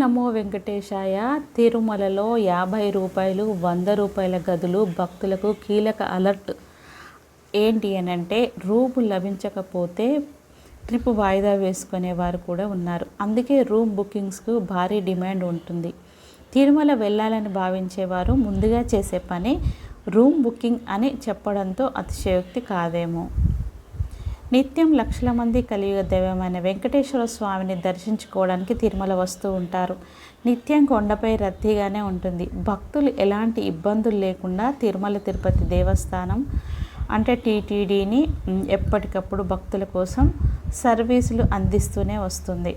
నమో వెంకటేశాయ. తిరుమలలో యాభై రూపాయలు వంద రూపాయల గదులు భక్తులకు కీలక అలర్ట్. ఏంటి అని అంటే రూమ్ లభించకపోతే ట్రిప్ వాయిదా వేసుకునే వారు కూడా ఉన్నారు. అందుకే రూమ్ బుకింగ్స్కు భారీ డిమాండ్ ఉంటుంది. తిరుమల వెళ్ళాలని భావించేవారు ముందుగా చేసే పని రూమ్ బుకింగ్ అని చెప్పడంతో అతిశయోక్తి కాదేమో. నిత్యం లక్షల మంది కలియుగ దైవమైన వెంకటేశ్వర స్వామిని దర్శించుకోవడానికి తిరుమల వస్తూ ఉంటారు. నిత్యం కొండపై రద్దీగానే ఉంటుంది. భక్తులు ఎలాంటి ఇబ్బందులు లేకుండా తిరుమల తిరుపతి దేవస్థానం అంటే టీటీడీని ఎప్పటికప్పుడు భక్తుల కోసం సర్వీసులు అందిస్తూనే వస్తుంది.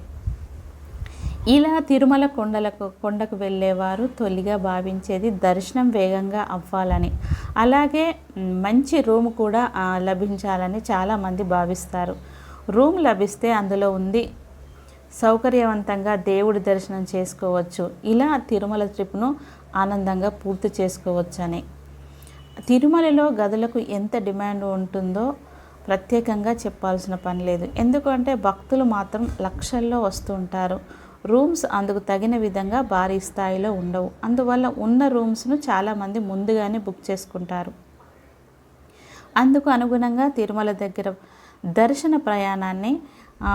ఇలా తిరుమల కొండలకు కొండకు వెళ్ళేవారు తొలిగా భావించేది దర్శనం వేగంగా అవ్వాలని. అలాగే మంచి రూమ్ కూడా లభించాలని చాలామంది భావిస్తారు. రూమ్ లభిస్తే అందులో ఉంది సౌకర్యవంతంగా దేవుడి దర్శనం చేసుకోవచ్చు. ఇలా తిరుమల ట్రిప్ను ఆనందంగా పూర్తి చేసుకోవచ్చని. తిరుమలలో గదులకు ఎంత డిమాండ్ ఉంటుందో ప్రత్యేకంగా చెప్పాల్సిన పని లేదు. ఎందుకంటే భక్తులు మాత్రం లక్షల్లో వస్తుంటారు. రూమ్స్ అందుకు తగిన విధంగా భారీ స్థాయిలో ఉండవు. అందువల్ల ఉన్న రూమ్స్ను చాలామంది ముందుగానే బుక్ చేసుకుంటారు. అందుకు అనుగుణంగా తిరుమల దగ్గర దర్శన ప్రయాణాన్ని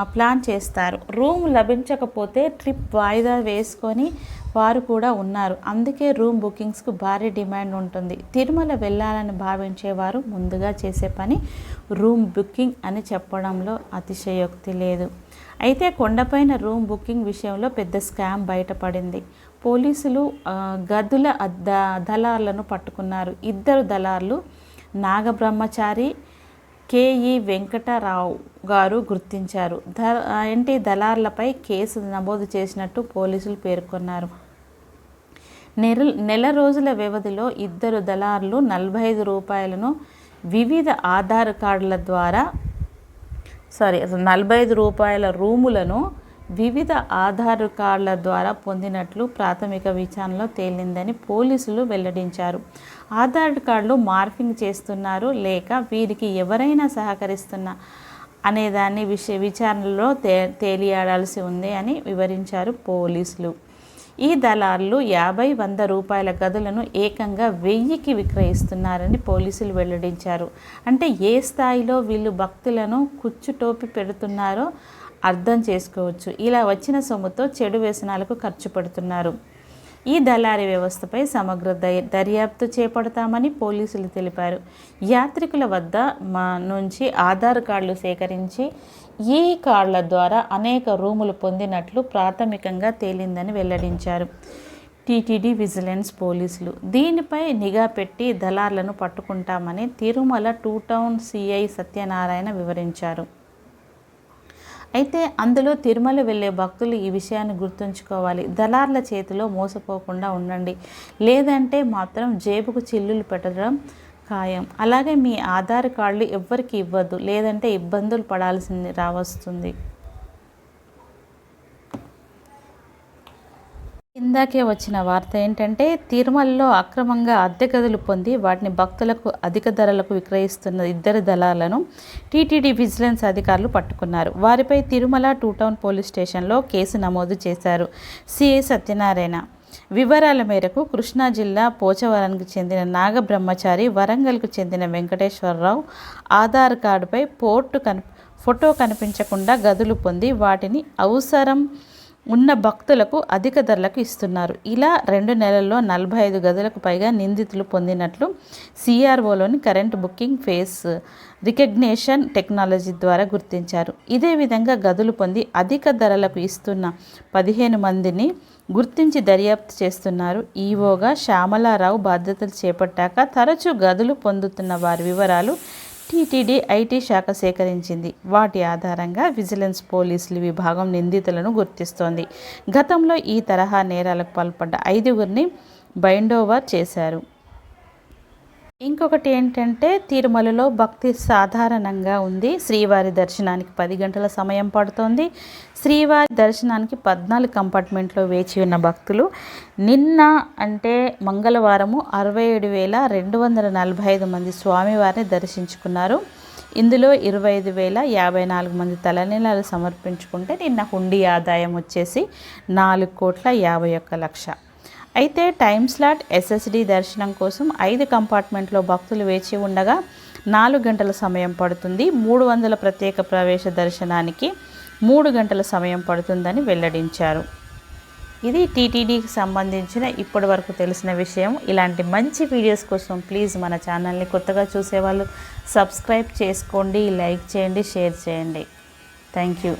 ప్లాన్ చేస్తారు. రూమ్ లభించకపోతే ట్రిప్ వాయిదా వేసుకొని వారు కూడా ఉన్నారు. అందుకే రూమ్ బుకింగ్స్కు భారీ డిమాండ్ ఉంటుంది. తిరుమల వెళ్ళాలని భావించేవారు ముందుగా చేసే పని రూమ్ బుకింగ్ అని చెప్పడంలో అతిశయోక్తి లేదు. అయితే కొండపైన రూమ్ బుకింగ్ విషయంలో పెద్ద స్కామ్ బయటపడింది. పోలీసులు గదుల ద- దళార్లను పట్టుకున్నారు. ఇద్దరు దళార్లు నాగబ్రహ్మచారి కేఈ వెంకటరావు గారు గుర్తించారు. ద ఏంటి దళార్లపై కేసు నమోదు చేసినట్టు పోలీసులు పేర్కొన్నారు. నెల నెల రోజుల వ్యవధిలో ఇద్దరు దళారులు నలభై ఐదు రూపాయలను వివిధ ఆధార్ కార్డుల ద్వారా సారీ నలభై ఐదు రూపాయల రూములను వివిధ ఆధార్ కార్డుల ద్వారా పొందినట్లు ప్రాథమిక విచారణలో తేలిందని పోలీసులు వెల్లడించారు. ఆధార్ కార్డులు మార్ఫింగ్ చేస్తున్నారు లేక వీరికి ఎవరైనా సహకరిస్తున్న అనేదాన్ని విషయ విచారణలో తే తేలియాడాల్సి ఉంది అని వివరించారు పోలీసులు. ఈ దళారులు యాభై వంద రూపాయల గదులను ఏకంగా వెయ్యికి విక్రయిస్తున్నారని పోలీసులు వెల్లడించారు. అంటే ఏ స్థాయిలో వీళ్ళు భక్తులను కుచ్చుటోపి పెడుతున్నారో అర్థం చేసుకోవచ్చు. ఇలా వచ్చిన సొమ్ముతో చెడు వ్యసనాలకు ఖర్చు పెడుతున్నారు. ఈ దళారీ వ్యవస్థపై సమగ్ర దర్యాప్తు చేపడతామని పోలీసులు తెలిపారు. యాత్రికుల వద్ద మా నుంచి ఆధార్ కార్డులు సేకరించి ఈ కార్డుల ద్వారా అనేక రూములు పొందినట్లు ప్రాథమికంగా తేలిందని వెల్లడించారు. టీటీడీ విజిలెన్స్ పోలీసులు. దీనిపై నిఘా పెట్టి దళార్లను పట్టుకుంటామని Tirumala two town CI Satyanarayana వివరించారు. అయితే అందులో తిరుమల వెళ్ళే భక్తులు ఈ విషయాన్ని గుర్తుంచుకోవాలి. దళార్ల చేతిలో మోసపోకుండా ఉండండి. లేదంటే మాత్రం జేబుకు చిల్లులు పెట్టడం ఖాయం. అలాగే మీ ఆధార్ కార్డులు ఎవ్వరికి ఇవ్వద్దు. లేదంటే ఇబ్బందులు పడాల్సింది రావస్తుంది. ఇందాకే వచ్చిన వార్త ఏంటంటే తిరుమలలో అక్రమంగా అద్దె గదులు పొంది వాటిని భక్తులకు అధిక ధరలకు విక్రయిస్తున్న ఇద్దరు దళాలను టీటీడీ విజిలెన్స్ అధికారులు పట్టుకున్నారు. వారిపై తిరుమల టూ టౌన్ పోలీస్ స్టేషన్లో కేసు నమోదు చేశారు సిఐ సత్యనారాయణ. వివరాల మేరకు కృష్ణా జిల్లా పోచవరానికి చెందిన నాగబ్రహ్మచారి వరంగల్కు చెందిన వెంకటేశ్వరరావు ఆధార్ కార్డుపై పోర్టు కన్ ఫోటో కనిపించకుండా గదులు పొంది వాటిని అవసరం ఉన్న భక్తులకు అధిక ధరలకు ఇస్తున్నారు. ఇలా రెండు నెలల్లో నలభై ఐదు గదులకు పైగా నిందితులు పొందినట్లు సిఆర్ఓలోని current booking face recognition technology ద్వారా గుర్తించారు. ఇదే విధంగా గదులు పొంది అధిక ధరలకు ఇస్తున్న పదిహేను మందిని గుర్తించి దర్యాప్తు చేస్తున్నారు. ఈవోగా శ్యామలారావు బాధ్యతలు చేపట్టాక తరచూ గదులు పొందుతున్న వారి వివరాలు టీటీడీ ఐటీ శాఖ సేకరించింది. వాటి ఆధారంగా విజిలెన్స్ పోలీసులు విభాగం నిందితులను గుర్తిస్తోంది. గతంలో ఈ తరహా నేరాలకు పాల్పడ్డ ఐదుగురిని బైండోవర్ చేశారు. ఇంకొకటి ఏంటంటే తిరుమలలో భక్తి సాధారణంగా ఉంది. శ్రీవారి దర్శనానికి పది గంటల సమయం పడుతోంది. శ్రీవారి దర్శనానికి పద్నాలుగు కంపార్ట్మెంట్లో వేచి ఉన్న భక్తులు నిన్న అంటే మంగళవారము అరవై ఏడు వేల రెండు వందల నలభై ఐదు మంది స్వామివారిని దర్శించుకున్నారు. ఇందులో ఇరవై ఐదు వేల యాభై నాలుగు మంది తలనీలాలు సమర్పించుకుంటే నిన్న హుండీ ఆదాయం వచ్చేసి నాలుగు కోట్ల యాభై ఒక్క లక్ష. అయితే టైం స్లాట్ ఎస్ఎస్డి దర్శనం కోసం ఐదు కంపార్ట్మెంట్లో భక్తులు వేచి ఉండగా నాలుగు గంటల సమయం పడుతుంది. మూడు వందల ప్రత్యేక ప్రవేశ దర్శనానికి మూడు గంటల సమయం పడుతుందని వెల్లడించారు. ఇది టీటీడీకి సంబంధించిన ఇప్పటి వరకు తెలిసిన విషయం. ఇలాంటి మంచి వీడియోస్ కోసం ప్లీజ్ మన ఛానల్ని కొత్తగా చూసేవాళ్ళు సబ్స్క్రైబ్ చేసుకోండి లైక్ చేయండి షేర్ చేయండి. Thank you.